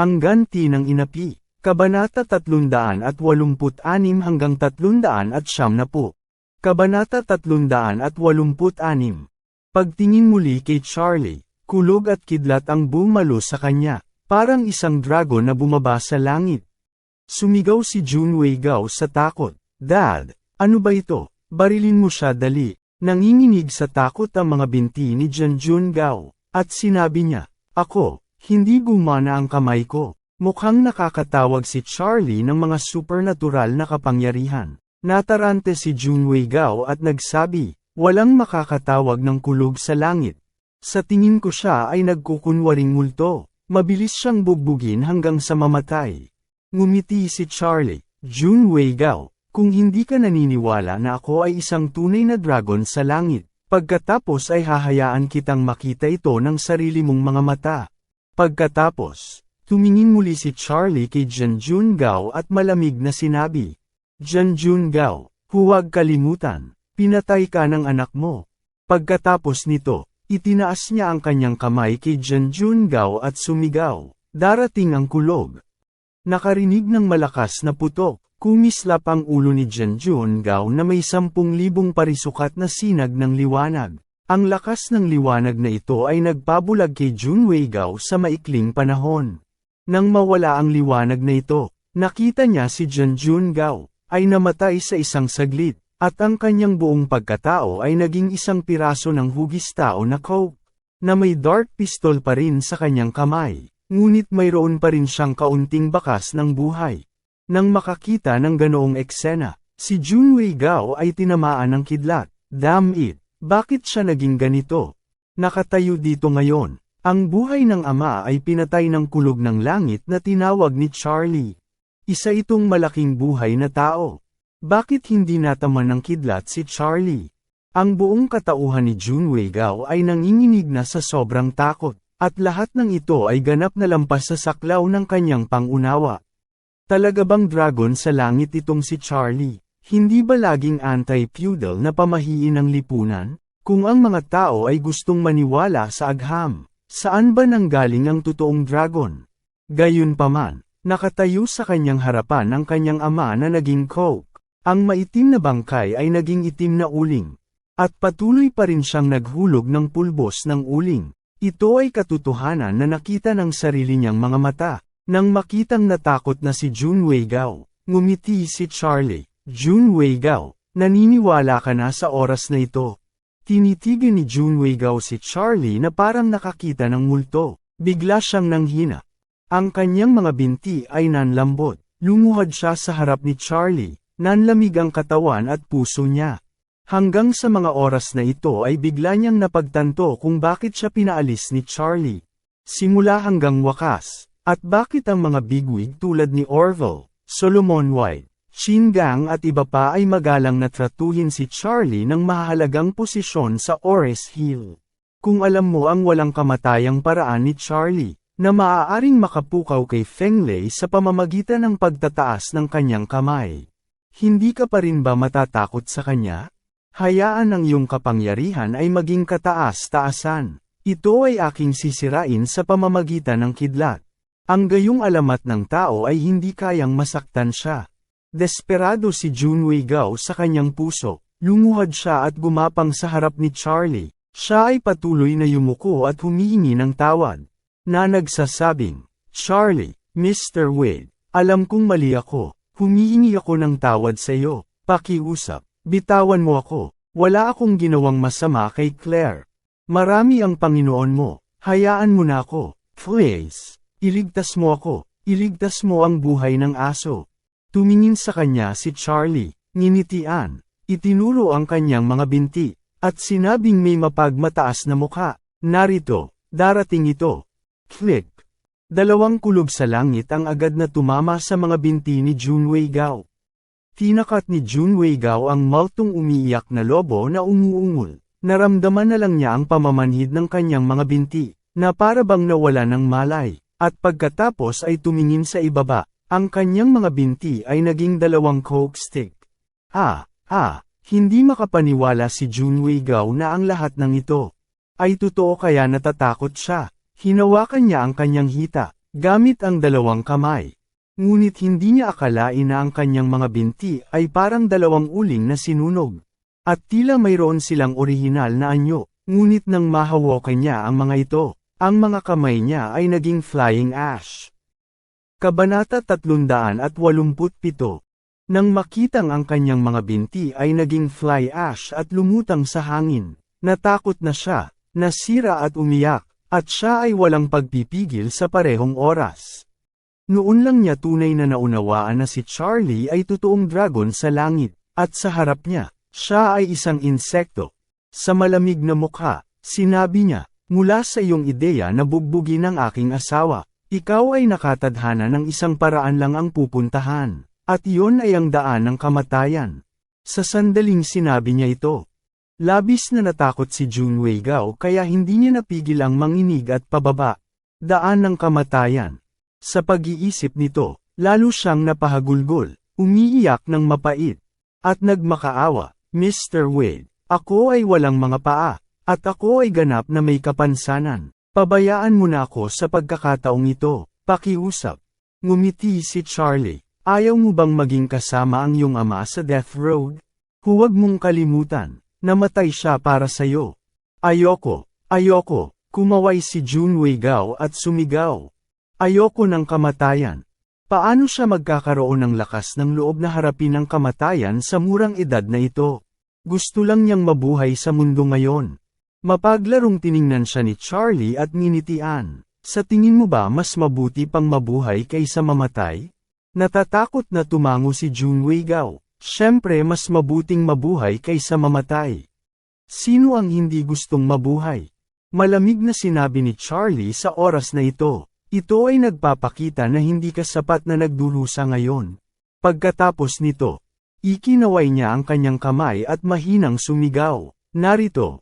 Ang ganti ng inapi, Kabanata 386 hanggang 300 at siyam na po. Kabanata 386 Pagtingin muli kay Charlie, kulog at kidlat ang bumalo sa kanya, parang isang dragon na bumaba sa langit. Sumigaw si Junwei Gao sa takot, Dad, ano ba ito? Barilin mo siya dali. Nanginginig sa takot ang mga binti ni Janjun Gao, at sinabi niya, Ako, hindi gumana ang kamay ko. Mukhang nakakatawag si Charlie ng mga supernatural na kapangyarihan. Natarante si Junwei Gao at nagsabi, walang makakatawag ng kulog sa langit. Sa tingin ko siya ay nagkukunwaring multo. Mabilis siyang bugbugin hanggang sa mamatay. Ngumiti si Charlie, Junwei Gao, kung hindi ka naniniwala na ako ay isang tunay na dragon sa langit, pagkatapos ay hahayaan kitang makita ito ng sarili mong mga mata. Pagkatapos, tumingin muli si Charlie kay Janjun Gao at malamig na sinabi, Janjun Gao, huwag kalimutan, pinatay ka ng anak mo. Pagkatapos nito, itinaas niya ang kanyang kamay kay Janjun Gao at sumigaw, darating ang kulog. Nakarinig ng malakas na putok, kumislap ang ulo ni Janjun Gao na may sampung libong parisukat na sinag ng liwanag. Ang lakas ng liwanag na ito ay nagpabulag kay Junwei Gao sa maikling panahon. Nang mawala ang liwanag na ito, nakita niya si Janjun Gao, ay namatay sa isang saglit, at ang kanyang buong pagkatao ay naging isang piraso ng hugis tao na coke, na may dart pistol pa rin sa kanyang kamay, ngunit mayroon pa rin siyang kaunting bakas ng buhay. Nang makakita ng ganoong eksena, si Junwei Gao ay tinamaan ng kidlat, damn it, bakit siya naging ganito? Nakatayo dito ngayon, ang buhay ng ama ay pinatay ng kulog ng langit na tinawag ni Charlie. Isa itong malaking buhay na tao. Bakit hindi nataman ng kidlat si Charlie? Ang buong katauhan ni Junwei Gao ay nanginginig na sa sobrang takot, at lahat ng ito ay ganap na lampas sa saklaw ng kanyang pangunawa. Talaga bang dragon sa langit itong si Charlie? Hindi ba laging anti-feudal na pamahiin ang lipunan? Kung ang mga tao ay gustong maniwala sa agham, saan ba nanggaling ang totoong dragon? Gayunpaman, nakatayo sa kanyang harapan ang kanyang ama na naging coke. Ang maitim na bangkay ay naging itim na uling. At patuloy pa rin siyang naghulog ng pulbos ng uling. Ito ay katotohanan na nakita ng sarili niyang mga mata. Nang makitang natakot na si Junwei Gao, ngumiti si Charlie. Junwei Gao, naniniwala ka na sa oras na ito. Tinitigan ni Junwei Gao si Charlie na parang nakakita ng multo. Bigla siyang nanghina. Ang kanyang mga binti ay nanlambot. Lumuhad siya sa harap ni Charlie, nanlamig ang katawan at puso niya. Hanggang sa mga oras na ito ay bigla niyang napagtanto kung bakit siya pinaalis ni Charlie. Simula hanggang wakas, at bakit ang mga bigwig tulad ni Orville, Solomon White, Shin Gang at iba pa ay magalang na tratuhin si Charlie ng mahalagang posisyon sa Ores Hill. Kung alam mo ang walang kamatayang paraan ni Charlie, na maaaring makapukaw kay Feng Lei sa pamamagitan ng pagtataas ng kanyang kamay. Hindi ka pa rin ba matatakot sa kanya? Hayaan ang iyong kapangyarihan ay maging kataas-taasan. Ito ay aking sisirain sa pamamagitan ng kidlat. Ang gayong alamat ng tao ay hindi kayang masaktan siya. Desperado si Junwei Gao sa kanyang puso, lumuhad siya at gumapang sa harap ni Charlie. Siya ay patuloy na yumuko at humihingi ng tawad. Na nagsasabing, Charlie, Mr. Wade, alam kong mali ako, humihingi ako ng tawad sa iyo, pakiusap, bitawan mo ako, wala akong ginawang masama kay Claire. Marami ang Panginoon mo, hayaan mo na ako, please, iligtas mo ako, iligtas mo ang buhay ng aso. Tumingin sa kanya si Charlie, nginitian, itinuro ang kanyang mga binti, at sinabing may mapagmataas na mukha, narito, darating ito. Click. Dalawang kulob sa langit ang agad na tumama sa mga binti ni Junwei Gao. Tinakat ni Junwei Gao ang maltong umiiyak na lobo na umuungol. Naramdaman na lang niya ang pamamanhid ng kanyang mga binti, na para bang nawala ng malay, at pagkatapos ay tumingin sa ibaba, ang kanyang mga binti ay naging dalawang coke stick. Ah, ah, hindi makapaniwala si Junwei Gao na ang lahat ng ito ay totoo kaya natatakot siya. Hinawakan niya ang kanyang hita, gamit ang dalawang kamay. Ngunit hindi niya akalain na ang kanyang mga binti ay parang dalawang uling na sinunog. At tila mayroon silang orihinal na anyo, ngunit nang mahawakan niya ang mga ito, ang mga kamay niya ay naging flying ash. Kabanata 387 Nang makitang ang kanyang mga binti ay naging fly ash at lumutang sa hangin, natakot na siya, nasira at umiyak, at siya ay walang pagpipigil sa parehong oras. Noon lang niya tunay na naunawaan na si Charlie ay totoong dragon sa langit, at sa harap niya, siya ay isang insekto. Sa malamig na mukha, sinabi niya, mula sa iyong ideya na bugbugin ang aking asawa, ikaw ay nakatadhana ng isang paraan lang ang pupuntahan, at iyon ay ang daan ng kamatayan. Sa sandaling sinabi niya ito, Labis na natakot si Junwei Gao kaya hindi niya napigil ang manginig at pababa. Daan ng kamatayan. Sa pag-iisip nito, lalo siyang napahagulgol, umiiyak ng mapait. At nagmakaawa, Mr. Wade, ako ay walang mga paa, at ako ay ganap na may kapansanan. Pabayaan mo na ako sa pagkakataong ito, pakiusap. Ngumiti si Charlie, ayaw mo bang maging kasama ang iyong ama sa death road? Huwag mong kalimutan, Namatay siya para sa'yo. Ayoko, ayoko, kumaway si Junwei Gao at sumigaw. Ayoko ng kamatayan. Paano siya magkakaroon ng lakas ng loob na harapin ang kamatayan sa murang edad na ito? Gusto lang niyang mabuhay sa mundo ngayon. Mapaglarong tiningnan siya ni Charlie at nginitian. Sa tingin mo ba mas mabuti pang mabuhay kaysa mamatay? Natatakot na tumango si Junwei Gao. Siyempre mas mabuting mabuhay kaysa mamatay. Sino ang hindi gustong mabuhay? Malamig na sinabi ni Charlie sa oras na ito. Ito ay nagpapakita na hindi ka sapat na nagdurusa ngayon. Pagkatapos nito, ikinaway niya ang kanyang kamay at mahinang sumigaw. Narito,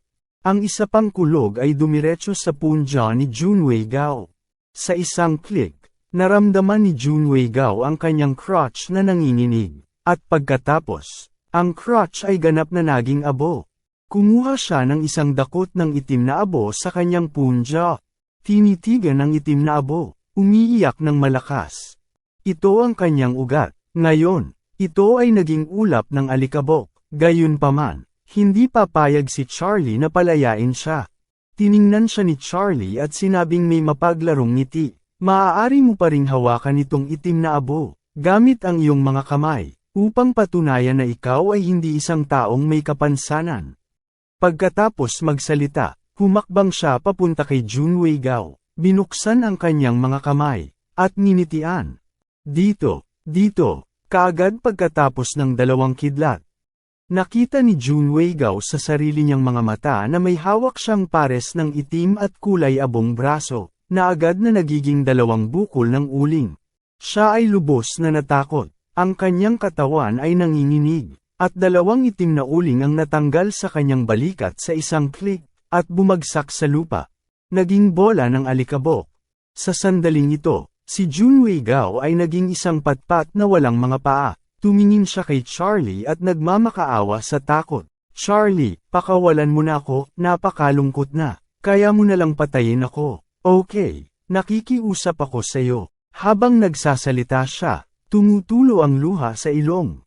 ang isa pang kulog ay dumiretso sa punja ni Junwei Gao. Sa isang click, naramdaman ni Junwei Gao ang kanyang crotch na nanginginig. At pagkatapos, ang crotch ay ganap na naging abo. Kumuha siya ng isang dakot ng itim na abo sa kanyang punja. Tinitigan ng itim na abo, umiiyak ng malakas. Ito ang kanyang ugat. Ngayon, ito ay naging ulap ng alikabok. Gayunpaman, hindi papayag si Charlie na palayain siya. Tiningnan siya ni Charlie at sinabing may mapaglarong ngiti. Maaari mo pa ring hawakan itong itim na abo, gamit ang iyong mga kamay upang patunayan na ikaw ay hindi isang taong may kapansanan. Pagkatapos magsalita, humakbang siya papunta kay Junwei Gao, binuksan ang kanyang mga kamay, at ninitian. Dito, dito, kaagad pagkatapos ng dalawang kidlat. Nakita ni Junwei Gao sa sarili niyang mga mata na may hawak siyang pares ng itim at kulay abong braso, na agad na nagiging dalawang bukol ng uling. Siya ay lubos na natakot. Ang kanyang katawan ay nanginginig, at dalawang itim na uling ang natanggal sa kanyang balikat sa isang click, at bumagsak sa lupa. Naging bola ng alikabok. Sa sandaling ito, si Junwei Gao ay naging isang patpat na walang mga paa. Tumingin siya kay Charlie at nagmamakaawa sa takot. Charlie, pakawalan mo na ako, napakalungkot na. Kaya mo na lang patayin ako. Okay, nakikiusap ako sa'yo. Habang nagsasalita siya, Tumutulo ang luha sa ilong.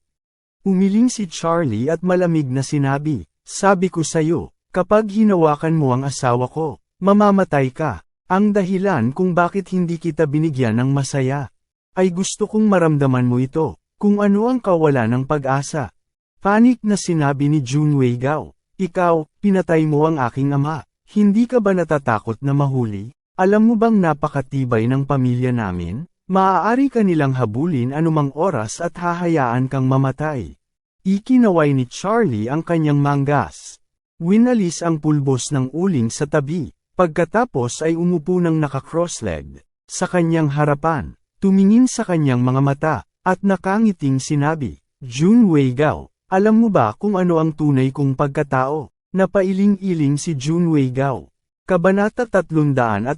Umiling si Charlie at malamig na sinabi, Sabi ko sa'yo, kapag hinawakan mo ang asawa ko, mamamatay ka. Ang dahilan kung bakit hindi kita binigyan ng masaya, ay gusto kong maramdaman mo ito, kung ano ang kawala ng pag-asa. Panik na sinabi ni Junwei Gao, Ikaw, pinatay mo ang aking ama, hindi ka ba natatakot na mahuli? Alam mo bang napakatibay ng pamilya namin? Maaari ka nilang habulin anumang oras at hahayaan kang mamatay. Ikinaway ni Charlie ang kanyang manggas. Winalis ang pulbos ng uling sa tabi, pagkatapos ay umupo ng naka-cross-legged. sa kanyang harapan, tumingin sa kanyang mga mata, at nakangiting sinabi, Jun Wei Gao, alam mo ba kung ano ang tunay kong pagkatao? Napailing-iling si Jun Wei Gao. Kabanata 388,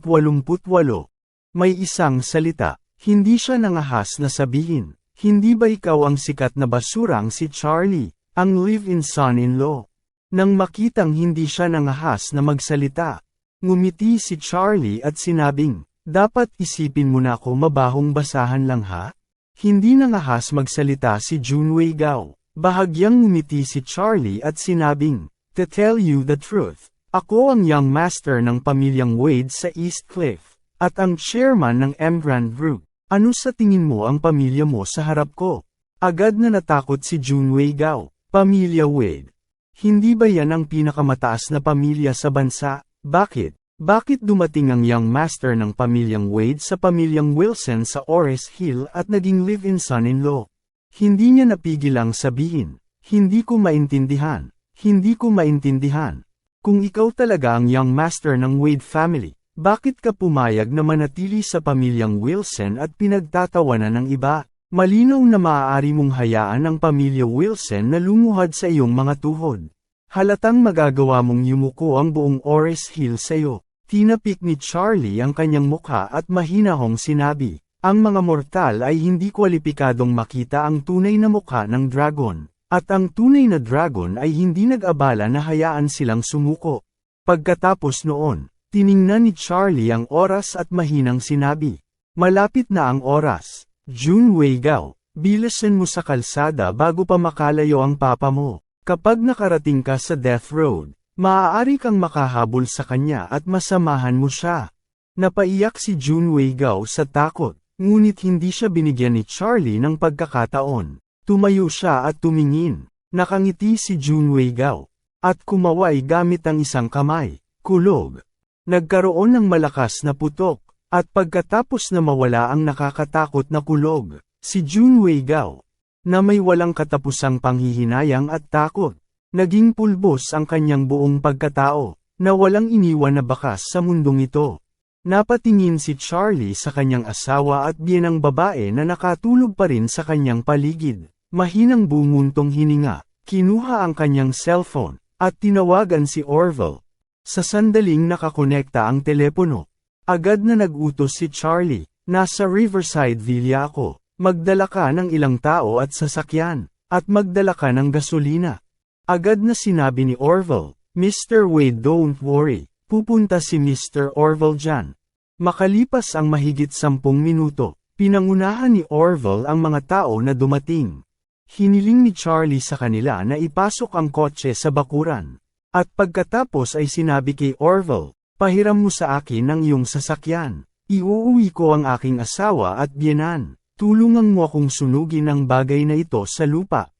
may isang salita, hindi siya nangahas na sabihin, hindi ba ikaw ang sikat na basurang si Charlie, ang live-in son-in-law? Nang makitang hindi siya nangahas na magsalita, ngumiti si Charlie at sinabing, dapat isipin mo na ako mabahong basahan lang ha? Hindi nangahas magsalita si Junwei Gao. Bahagyang ngumiti si Charlie at sinabing, To tell you the truth, ako ang young master ng pamilyang Wade sa East Cliff, at ang chairman ng Emgrand Group. Ano sa tingin mo ang pamilya mo sa harap ko? Agad na natakot si Junwei Gao, pamilya Wade. Hindi ba yan ang pinakamataas na pamilya sa bansa? Bakit? Bakit dumating ang young master ng pamilyang Wade sa pamilyang Wilson sa Ores Hill at naging live-in son-in-law? Hindi niya napigil ang sabihin, hindi ko maintindihan, hindi ko maintindihan. Kung ikaw talaga ang young master ng Wade family, bakit ka pumayag na manatili sa pamilyang Wilson at pinagtatawanan ng iba? Malinaw na maaari mong hayaan ang pamilya Wilson na lumuhad sa iyong mga tuhod. Halatang magagawa mong yumuko ang buong Ores Hill sa iyo. Tinapik ni Charlie ang kanyang mukha at mahinahong sinabi, ang mga mortal ay hindi kwalipikadong makita ang tunay na mukha ng dragon. At ang tunay na dragon ay hindi nag-abala na hayaan silang sumuko. Pagkatapos noon, tiningnan ni Charlie ang oras at mahinang sinabi, Malapit na ang oras, Jun Wei Gao, bilasan mo sa kalsada bago pa makalayo ang papa mo. Kapag nakarating ka sa death road, maaari kang makahabol sa kanya at masamahan mo siya. Napaiyak si Jun Wei Gao sa takot, ngunit hindi siya binigyan ni Charlie ng pagkakataon. Tumayo siya at tumingin. Nakangiti si Junwei Gao. At kumaway gamit ang isang kamay. Kulog. Nagkaroon ng malakas na putok. At pagkatapos na mawala ang nakakatakot na kulog, si Junwei Gao, na may walang katapusang panghihinayang at takot, naging pulbos ang kanyang buong pagkatao, na walang iniwan na bakas sa mundong ito. Napatingin si Charlie sa kanyang asawa at biyenang babae na nakatulog pa rin sa kanyang paligid. Mahinang bumuntong hininga, kinuha ang kanyang cellphone, at tinawagan si Orville. Sa sandaling nakakonekta ang telepono, agad na nagutos si Charlie, nasa Riverside Villa ako, magdala ka ng ilang tao at sasakyan, at magdala ka ng gasolina. Agad na sinabi ni Orville, Mr. Wade don't worry, pupunta si Mr. Orville dyan. Makalipas ang mahigit sampung minuto, pinangunahan ni Orville ang mga tao na dumating. Hiniling ni Charlie sa kanila na ipasok ang kotse sa bakuran. At pagkatapos ay sinabi kay Orville, pahiram mo sa akin ang iyong sasakyan. Iuuwi ko ang aking asawa at biyenan. Tulungan mo akong sunugin ang bagay na ito sa lupa.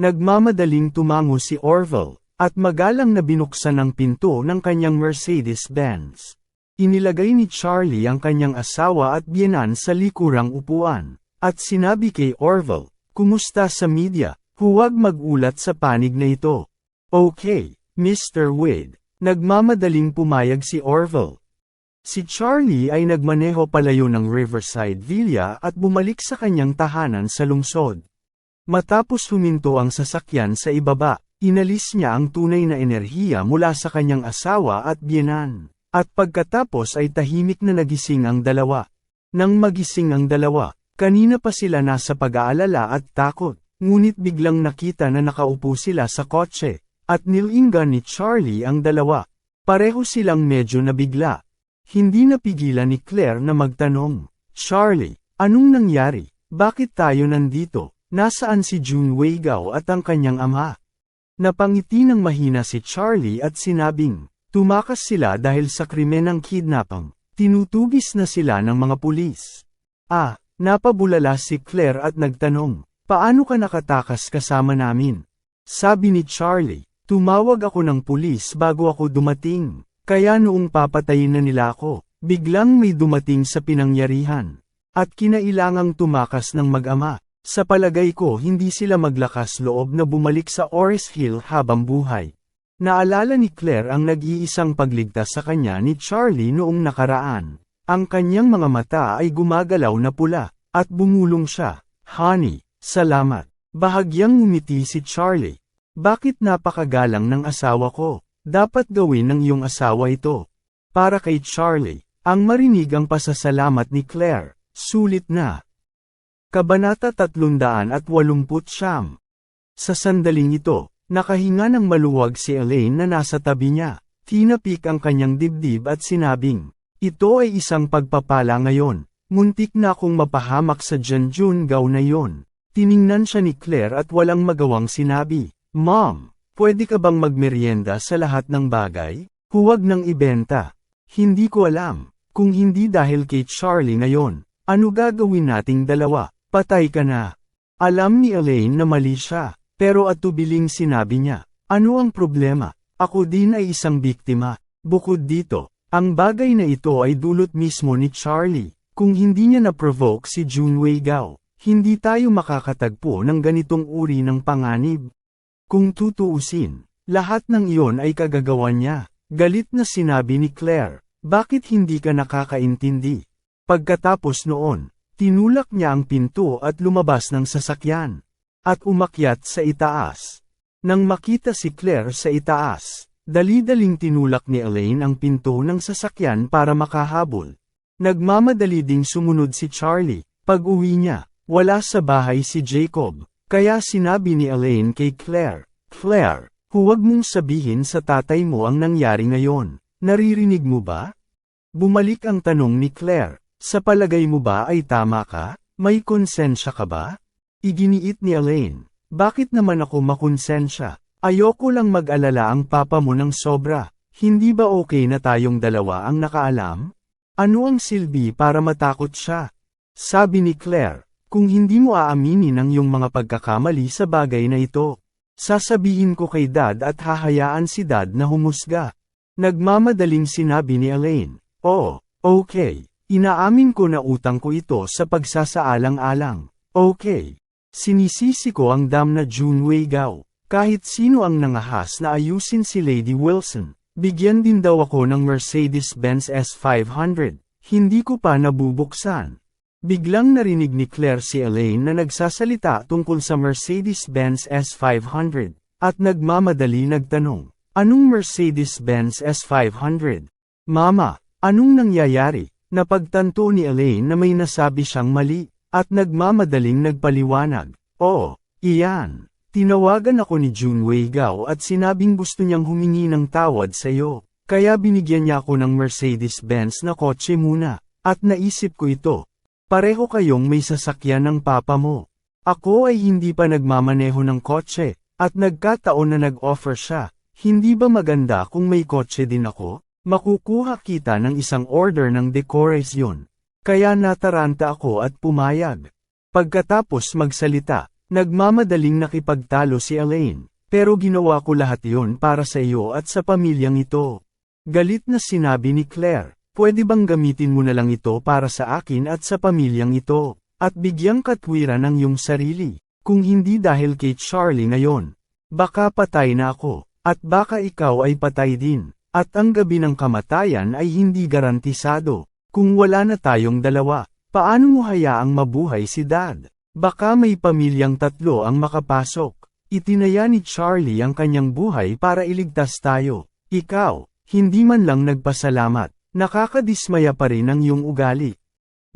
Nagmamadaling tumango si Orville, at magalang na binuksan ang pinto ng kanyang Mercedes-Benz. Inilagay ni Charlie ang kanyang asawa at biyenan sa likurang upuan, at sinabi kay Orville, Kumusta sa media? Huwag magulat sa panig na ito. Okay, Mr. Wade. Nagmamadaling pumayag si Orville. Si Charlie ay nagmaneho palayo ng Riverside Villa at bumalik sa kanyang tahanan sa lungsod. Matapos huminto ang sasakyan sa ibaba, inalis niya ang tunay na enerhiya mula sa kanyang asawa at biyenan. At pagkatapos ay tahimik na nagising ang dalawa. Nang magising ang dalawa, Kanina pa sila nasa pag-aalala at takot, ngunit biglang nakita na nakaupo sila sa kotse, at nilinggan ni Charlie ang dalawa. Pareho silang medyo nabigla. Hindi napigilan ni Claire na magtanong, Charlie, anong nangyari? Bakit tayo nandito? Nasaan si June Weigao at ang kanyang ama? Napangiti ng mahina si Charlie at sinabing, tumakas sila dahil sa krimen ng kidnapping. Tinutugis na sila ng mga pulis. Ah, Napabulala si Claire at nagtanong, paano ka nakatakas kasama namin? Sabi ni Charlie, tumawag ako ng pulis bago ako dumating, kaya noong papatayin na nila ako, biglang may dumating sa pinangyarihan. At kinailangang tumakas ng mag-ama. Sa palagay ko hindi sila maglakas loob na bumalik sa Ores Hill habang buhay. Naalala ni Claire ang nag-iisang pagligtas sa kanya ni Charlie noong nakaraan. Ang kanyang mga mata ay gumagalaw na pula, at bumulong siya. Honey, salamat. Bahagyang ngumiti si Charlie. Bakit napakagalang ng asawa ko? Dapat gawin ng iyong asawa ito. Para kay Charlie, ang marinig ang pasasalamat ni Claire, sulit na. Kabanata 380 Sa sandaling ito, nakahinga ng maluwag si Elaine na nasa tabi niya. Tinapik ang kanyang dibdib at sinabing, Ito ay isang pagpapala ngayon. Muntik na akong mapahamak sa Janjun Gao na yon. Tiningnan siya ni Claire at walang magawang sinabi, Mom, pwede ka bang magmerienda sa lahat ng bagay? Huwag nang ibenta. Hindi ko alam, kung hindi dahil kay Charlie ngayon, ano gagawin nating dalawa? Patay ka na. Alam ni Elaine na mali siya, pero atubiling sinabi niya, ano ang problema? Ako din ay isang biktima. Bukod dito, ang bagay na ito ay dulot mismo ni Charlie. Kung hindi niya na-provoke si Junwei Gao, hindi tayo makakatagpo ng ganitong uri ng panganib. Kung tutuusin, lahat ng iyon ay kagagawan niya. Galit na sinabi ni Claire, bakit hindi ka nakakaintindi? Pagkatapos noon, tinulak niya ang pinto at lumabas ng sasakyan. At umakyat sa itaas. Nang makita si Claire sa itaas, dali-daling tinulak ni Elaine ang pinto ng sasakyan para makahabol. Nagmamadali ding sumunod si Charlie. Pag uwi niya, wala sa bahay si Jacob. Kaya sinabi ni Elaine kay Claire, Claire, huwag mong sabihin sa tatay mo ang nangyari ngayon. Naririnig mo ba? Bumalik ang tanong ni Claire, sa palagay mo ba ay tama ka? May konsensya ka ba? Iginiit ni Elaine, bakit naman ako makonsensya? Ayoko lang mag-alala ang papa mo ng sobra. Hindi ba okay na tayong dalawa ang nakaalam? Ano ang silbi para matakot siya? Sabi ni Claire, kung hindi mo aaminin ang iyong mga pagkakamali sa bagay na ito, sasabihin ko kay dad at hahayaan si dad na humusga. Nagmamadaling sinabi ni Elaine, Oo, okay, inaamin ko na utang ko ito sa pagsasaalang-alang. Okay. Sinisisi ko ang dam na Junwei Gao. Kahit sino ang nangahas na ayusin si Lady Wilson. Bigyan din daw ako ng Mercedes-Benz S500. Hindi ko pa nabubuksan. Biglang narinig ni Claire si Elaine na nagsasalita tungkol sa Mercedes-Benz S500, at nagmamadali nagtanong, Anong Mercedes-Benz S500? Mama, anong nangyayari? Napagtanto ni Elaine na may nasabi siyang mali, at nagmamadaling nagpaliwanag. Oo, iyan. Tinawagan ako ni Junwei Gao at sinabing gusto niyang humingi ng tawad sa iyo. Kaya binigyan niya ako ng Mercedes-Benz na kotse muna. At naisip ko ito. Pareho kayong may sasakyan ng papa mo. Ako ay hindi pa nagmamaneho ng kotse, at nagkataon na nag-offer siya. Hindi ba maganda kung may kotse din ako? Makukuha kita ng isang order ng dekorasyon. Kaya nataranta ako at pumayag. Pagkatapos magsalita, Nagmamadaling nakipagtalo si Elaine, pero ginawa ko lahat yon para sa iyo at sa pamilyang ito. Galit na sinabi ni Claire, pwede bang gamitin mo na lang ito para sa akin at sa pamilyang ito, at bigyang katwiran ng iyong sarili, kung hindi dahil kay Charlie ngayon. Baka patay na ako, at baka ikaw ay patay din, at ang gabi ng kamatayan ay hindi garantisado. Kung wala na tayong dalawa, paano mo hayaang mabuhay si Dad? Baka may pamilyang tatlo ang makapasok. Itinaya ni Charlie ang kanyang buhay para iligtas tayo. Ikaw, hindi man lang nagpasalamat. Nakakadismaya pa rin ang iyong ugali.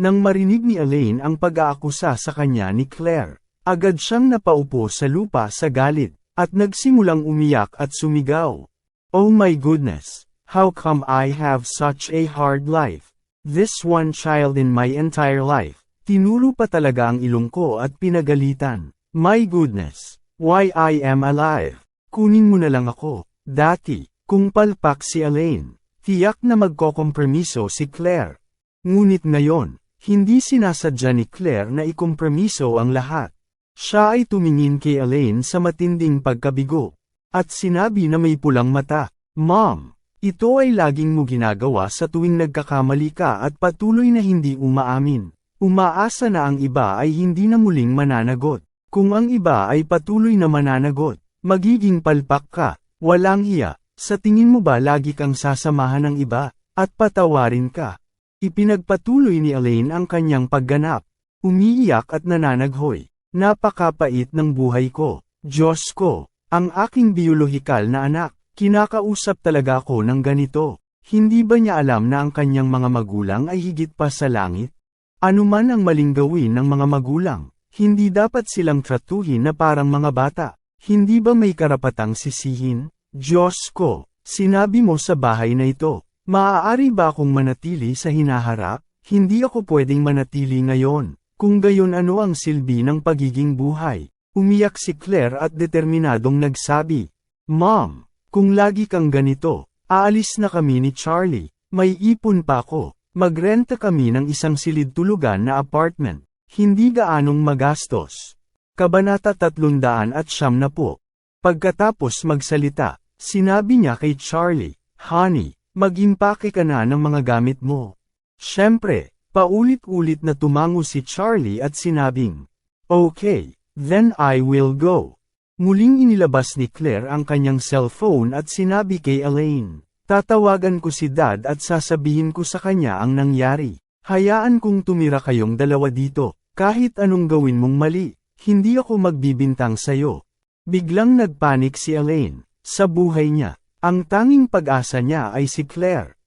Nang marinig ni Elaine ang pag-aakusa sa kanya ni Claire, agad siyang napaupo sa lupa sa galit, at nagsimulang umiyak at sumigaw. Oh my goodness, how come I have such a hard life? This one child in my entire life. Tinulo pa talaga ang ilong ko at pinagalitan. My goodness, why I am alive. Kunin mo na lang ako. Dati, kung palpak si Elaine, tiyak na magkokompromiso si Claire. Ngunit ngayon, hindi sinasadya ni Claire na ikompromiso ang lahat. Siya ay tumingin kay Elaine sa matinding pagkabigo. At sinabi na may pulang mata, Mom, ito ay laging mo ginagawa sa tuwing nagkakamali ka at patuloy na hindi umaamin. Umaasa na ang iba ay hindi na muling mananagot. Kung ang iba ay patuloy na mananagot, magiging palpak ka, walang hiya, sa tingin mo ba lagi kang sasamahan ng iba, at patawarin ka? Ipinagpatuloy ni Elaine ang kanyang pagganap. Umiiyak at nananaghoy. Napakapait ng buhay ko. Diyos ko, ang aking biolohikal na anak, kinakausap talaga ako ng ganito. Hindi ba niya alam na ang kanyang mga magulang ay higit pa sa langit? Ano man ang maling gawin ng mga magulang, hindi dapat silang tratuhin na parang mga bata. Hindi ba may karapatang sisihin? Diyos ko, sinabi mo sa bahay na ito, maaari ba akong manatili sa hinaharap? Hindi ako pwedeng manatili ngayon. Kung gayon ano ang silbi ng pagiging buhay? Umiyak si Claire at determinadong nagsabi, Mom, kung lagi kang ganito, aalis na kami ni Charlie, may ipon pa ako, magrenta kami ng isang silid tulugan na apartment, hindi gaanong magastos. Kabanata 300 at siyam na po. Pagkatapos magsalita, sinabi niya kay Charlie, Honey, mag-impake ka na ng mga gamit mo. Siyempre, paulit-ulit na tumango si Charlie at sinabing, Okay, then I will go. Muling inilabas ni Claire ang kanyang cellphone at sinabi kay Elaine, Tatawagan ko si Dad at sasabihin ko sa kanya ang nangyari. Hayaan kong tumira kayong dalawa dito, kahit anong gawin mong mali, hindi ako magbibintang sayo. Biglang nagpanik si Elaine, sa buhay niya, ang tanging pag-asa niya ay si Claire.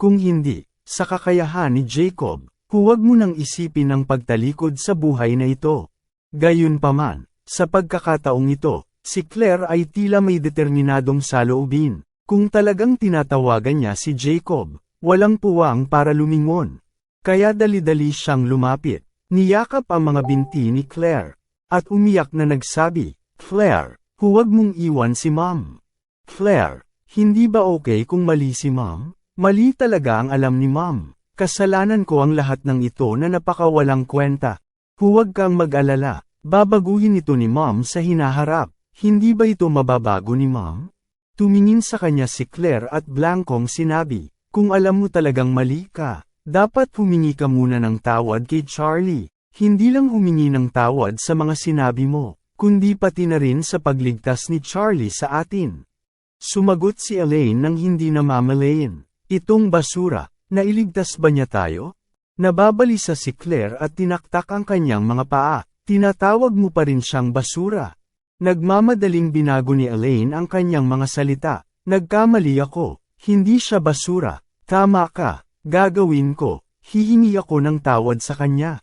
Kung hindi, sa kakayahan ni Jacob, huwag mo nang isipin ang pagtalikod sa buhay na ito. Gayunpaman, sa pagkakataong ito, si Claire ay tila may determinadong saloobin. Kung talagang tinatawagan niya si Jacob, walang puwang para lumingon. Kaya dali-dali siyang lumapit. Niyakap ang mga binti ni Claire. At umiyak na nagsabi, Claire, huwag mong iwan si Mom. Claire, hindi ba okay kung mali si Mom? Mali talaga ang alam ni Mom. Kasalanan ko ang lahat ng ito na napakawalang kwenta. Huwag kang mag-alala, babaguhin ito ni Mom sa hinaharap. Hindi ba ito mababago ni Mom? Tumingin sa kanya si Claire at blankong sinabi, kung alam mo talagang mali ka, dapat humingi ka muna ng tawad kay Charlie. Hindi lang humingi ng tawad sa mga sinabi mo, kundi pati na rin sa pagligtas ni Charlie sa atin. Sumagot si Elaine nang hindi namamalayin. Itong basura, nailigtas ba niya tayo? Nababalisa si Claire at tinaktak ang kanyang mga paa. Tinatawag mo pa rin siyang basura. Nagmamadaling binago ni Elaine ang kanyang mga salita. Nagkamali ako, hindi siya basura. Tama ka, Gagawin ko, hihingi ako ng tawad sa kanya.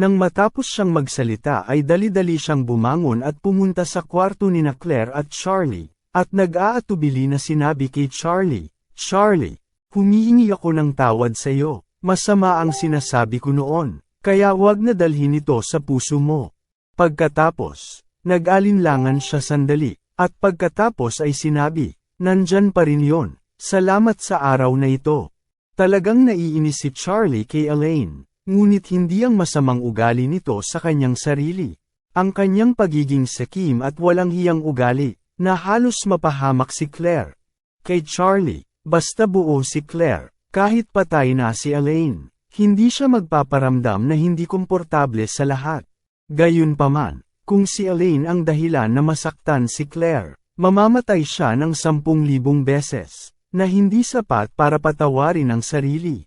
Nang matapos siyang magsalita ay dali-dali siyang bumangon at pumunta sa kwarto ni na Claire at Charlie, at nag-aatubili na sinabi kay Charlie, Charlie, humihingi ako ng tawad sa iyo, masama ang sinasabi ko noon, kaya wag na dalhin ito sa puso mo. Pagkatapos, nag-alinlangan siya sandali, at pagkatapos ay sinabi, nandyan pa rin yon, salamat sa araw na ito. Talagang naiinis si Charlie kay Elaine, ngunit hindi ang masamang ugali nito sa kanyang sarili. Ang kanyang pagiging sakim at walang hiyang ugali, na halos mapahamak si Claire. Kay Charlie, basta buo si Claire, kahit patay na si Elaine, hindi siya magpaparamdam na hindi komportable sa lahat. Gayunpaman, kung si Elaine ang dahilan na masaktan si Claire, mamamatay siya ng sampung libong beses na hindi sapat para patawarin ang sarili.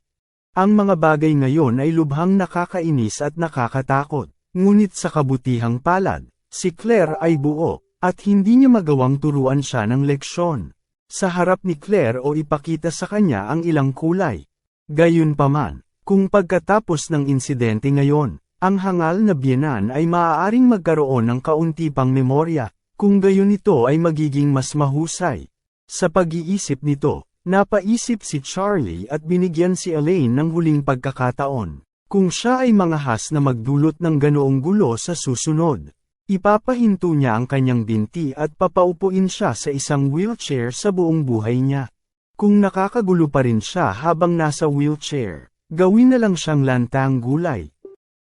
Ang mga bagay ngayon ay lubhang nakakainis at nakakatakot, ngunit sa kabutihang palad, si Claire ay buo, at hindi niya magawang turuan siya ng leksyon. Sa harap ni Claire o ipakita sa kanya ang ilang kulay. Gayunpaman, kung pagkatapos ng insidente ngayon, ang hangal na biyenan ay maaaring magkaroon ng kaunti pang memorya, kung gayon ito ay magiging mas mahusay. Sa pag-iisip nito, napaisip si Charlie at binigyan si Elaine ng huling pagkakataon. Kung siya ay mangahas na magdulot ng ganoong gulo sa susunod, ipapahinto niya ang kanyang binti at papaupuin siya sa isang wheelchair sa buong buhay niya. Kung nakakagulo pa rin siya habang nasa wheelchair, gawin na lang siyang lantang gulay.